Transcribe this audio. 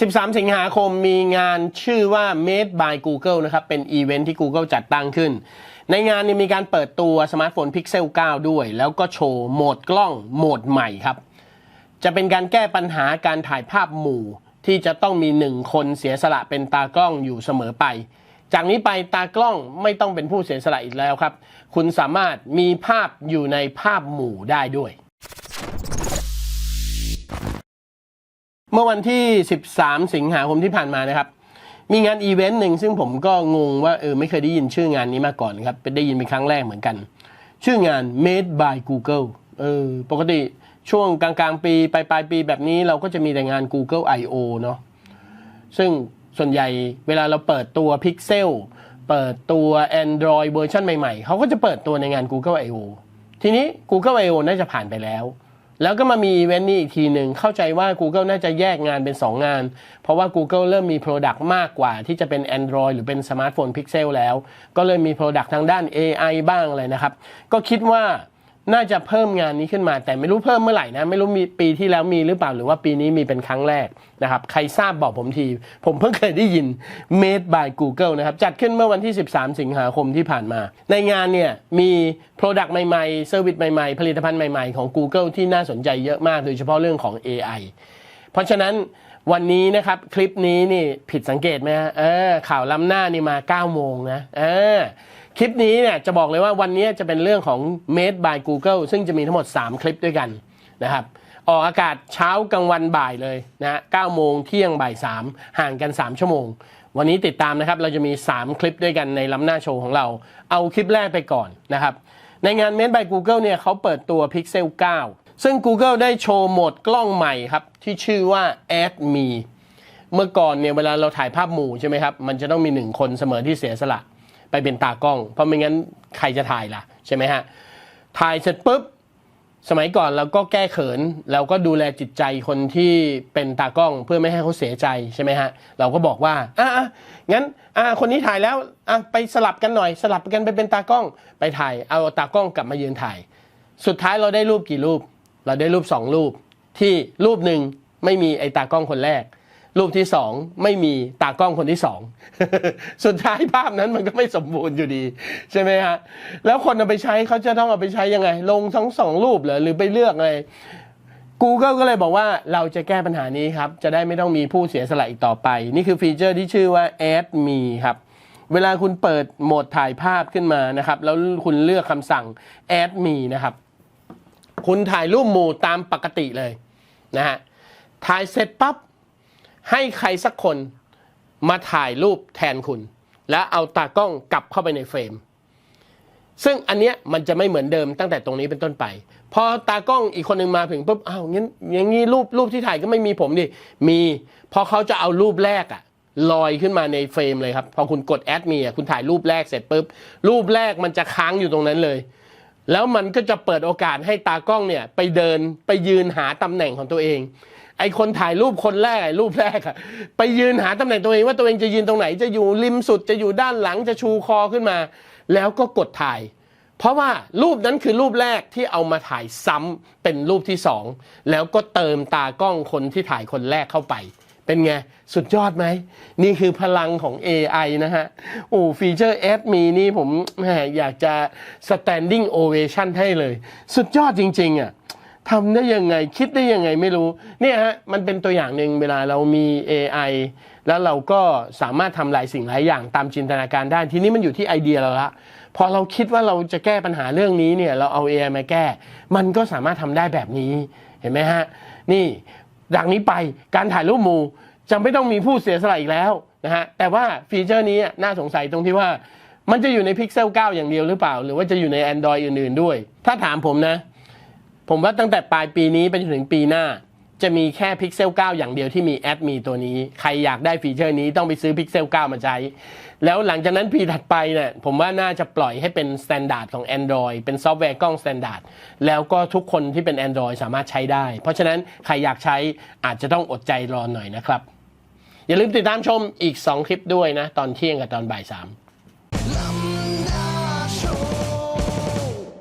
13 สิงหาคมมีงานชื่อว่า Made by Google นะครับ เป็นอีเวนท์ที่ Google จัดตั้งขึ้น ในงานนี้มีการเปิดตัวสมาร์ทโฟน Pixel 9 ด้วย แล้วก็โชว์โหมดกล้องโหมดใหม่ครับ จะเป็นการแก้ปัญหาการถ่ายภาพหมู่ ที่จะต้องมีหนึ่งคนเสียสละเป็นตากล้องอยู่เสมอไป จากนี้ไปตากล้องไม่ต้องเป็นผู้เสียสละอีกแล้วครับ คุณสามารถมีภาพอยู่ในภาพหมู่ได้ด้วย เมื่อวันที่ 13 สิงหาคมที่ผ่านมานะครับ มีงานอีเวนต์หนึ่งซึ่งผมก็งงว่าเออไม่เคยได้ยินชื่องานนี้มาก่อนครับเป็นได้ยินเป็นครั้งแรกเหมือนกัน ชื่องาน Made by Google เออปกติช่วงกลางๆ ปีปลายปลายปีแบบนี้เราก็จะมีแต่งาน Google I.O. เนาะซึ่งส่วนใหญ่เวลาเราเปิดตัว Pixel เปิดตัว Android เวอร์ชันใหม่ๆ เขาก็จะเปิดตัวในงาน Google I.O. ทีนี้ Google I.O. น่าจะผ่านไปแล้ว แล้วก็มามีอีเวนต์นี้อีกทีหนึ่งเข้าใจว่า Google น่าจะแยกงานเป็น 2 งาน เพราะว่า Google เริ่มมี Product มากกว่าที่จะเป็น Android หรือเป็นสมาร์ทโฟน Pixel แล้ว ก็เลยมี Product ทางด้าน AI บ้างอะไรนะครับ ก็คิดว่า น่าจะเพิ่มงานนี้ขึ้นมา แต่ไม่รู้เพิ่มเมื่อไหร่นะไม่รู้มีปีที่แล้วมีหรือเปล่าหรือว่าปีนี้มีเป็นครั้งแรกนะครับใครทราบบอกผมที ผมเพิ่งเคยได้ยิน Made by Google นะครับจัดขึ้นเมื่อวันที่ 13 สิงหาคมที่ผ่านมา ในงานเนี่ยมี Product ใหม่ๆ Service ใหม่ๆ ผลิตภัณฑ์ใหม่ๆ ของ Google ที่น่าสนใจเยอะมากโดยเฉพาะเรื่องของ AI เพราะฉะนั้นวันนี้นะครับคลิปนี้นี่ผิดสังเกตไหมฮะเออข่าวล้ำหน้านี่มา9โมงนะเออ คลิปนี้เนี่ยจะบอกเลยว่าวันนี้จะเป็นเรื่องของ Made by Google ซึ่งจะมีทั้งหมด 3 คลิปด้วยกันนะครับออกอากาศเช้ากลางวันบ่ายเลยนะ9โมงเที่ยงบ่าย 3 ห่างกัน 3 ชั่วโมง วันนี้ติดตามนะครับ เราจะมี 3 คลิปด้วยกันในล้ำหน้าโชว์ของเรา เอาคลิปแรกไปก่อนนะครับ ในงาน Made by Google เนี่ยเขาเปิดตัว Pixel 9 ซึ่ง Google ได้โชว์โหมดกล้องใหม่ครับ ที่ชื่อว่า Add Me เมื่อก่อนเนี่ยเวลาเราถ่ายภาพหมู่ใช่ไหมครับ มันจะต้องมีหนึ่งคนเสมอที่เสียสละ ไปเป็นตากล้อง เพราะไม่งั้นใครจะถ่ายล่ะใช่ไหมฮะถ่ายเสร็จปุ๊บสมัยก่อนเราก็แก้เขินเราก็ดูแลจิตใจคนที่เป็นตากล้องเพื่อไม่ให้เขาเสียใจใช่ไหมฮะเราก็บอกว่าอะงั้นอะคนนี้ถ่ายแล้วอะไปสลับกันหน่อย สลับกันไปเป็นตากล้องไปถ่าย เอาตากล้องกลับมายืนถ่าย สุดท้ายเราได้รูปกี่รูป เราได้รูปสองรูป ที่รูปหนึ่งไม่มีไอ้ตากล้องคนแรก รูปที่สองไม่มีตากล้องคนที่สองสุดท้ายภาพนั้นมันก็ไม่สมบูรณ์อยู่ดี ใช่ไหมฮะ แล้วคนเอาไปใช้เขาจะต้องเอาไปใช้ยังไง ลงทั้งสองรูปเหรอหรือไปเลือกไง Google ก็เลยบอกว่าเราจะแก้ปัญหานี้ครับ จะได้ไม่ต้องมีผู้เสียสละอีกต่อไป นี่คือฟีเจอร์ที่ชื่อว่า Add Me ครับ เวลาคุณเปิดโหมดถ่ายภาพขึ้นมานะครับ แล้วคุณเลือกคำสั่ง Add Me นะครับ คุณถ่ายรูปหมู่ตามปกติเลยนะฮะถ่ายเสร็จปั๊บ ให้ใครสักคนมาถ่ายรูปแทนคุณ แล้วเอาตากล้องกลับเข้าไปในเฟรม ซึ่งอันเนี้ยมันจะไม่เหมือนเดิมตั้งแต่ตรงนี้เป็นต้นไป พอตากล้องอีกคนหนึ่งมาถึงปุ๊บอ้าวงั้นอย่างนี้รูปรูปที่ถ่ายก็ไม่มีผมดิมี พอเขาจะเอารูปแรกอะลอยขึ้นมาในเฟรมเลยครับ พอคุณกดแอดมีอะคุณถ่ายรูปแรกเสร็จปุ๊บ รูปแรกมันจะค้างอยู่ตรงนั้นเลย แล้วมันก็จะเปิดโอกาสให้ตากล้องเนี่ยไปเดินไปยืนหาตำแหน่งของตัวเอง ไอคนถ่ายรูปคนแรกไอรูปแรกอะไปยืนหาตำแหน่งตัวเองว่าตัวเองจะยืนตรงไหน จะอยู่ริมสุดจะอยู่ด้านหลังจะชูคอขึ้นมา แล้วก็กดถ่าย เพราะว่ารูปนั้นคือรูปแรกที่เอามาถ่ายซ้ำเป็นรูปที่สองแล้วก็เติมตากล้องคนที่ถ่ายคนแรกเข้าไปเป็นไง สุดยอดไหม นี่คือพลังของ AI นะฮะ โอ้ฟีเจอร์ Add Me นี่ผมแหมอยากจะ standing ovation ให้เลย สุดยอดจริง ๆอะ ทำได้ยังไงคิดได้ยังไงไม่รู้เนี่ยฮะมันเป็นตัวอย่างหนึ่งเวลาเรามี AI แล้วเราก็สามารถทำหลายสิ่งหลายอย่างตามจินตนาการได้ทีนี้มันอยู่ที่ไอเดียเราละพอเราคิดว่าเราจะแก้ปัญหาเรื่องนี้เนี่ยเราเอา AI มาแก้ มันก็สามารถทำได้แบบนี้เห็นไหมฮะนี่จากนี้ไปการถ่ายรูปหมู่จะไม่ต้องมีผู้เสียสละอีกแล้วนะฮะแต่ว่าฟีเจอร์นี้น่าสงสัยตรงที่ว่ามันจะอยู่ใน Pixel 9 อย่างเดียวหรือเปล่า หรือว่าจะอยู่ใน Android อื่น ๆ ด้วย ถ้าถามผมนะ ผมว่าตั้งแต่ปลายปีนี้ไปจนถึงปีหน้า จะมีแค่ Pixel 9 อย่างเดียวที่มีแอดมีตัวนี้ ใครอยากได้ฟีเจอร์นี้ต้องไปซื้อ Pixel 9 มาใช้ แล้วหลังจากนั้นปีถัดไปเนี่ยผมว่าน่าจะปล่อยให้เป็นสแตนดาร์ดของ Android เป็นซอฟต์แวร์กล้องสแตนดาร์ดแล้วก็ทุกคนที่เป็น Android สามารถใช้ได้ เพราะฉะนั้นใครอยากใช้อาจจะต้องอดใจรอหน่อยนะครับอย่าลืมติดตามชมอีก 2 คลิปด้วยนะ ตอนเที่ยงกับตอนบ่าย3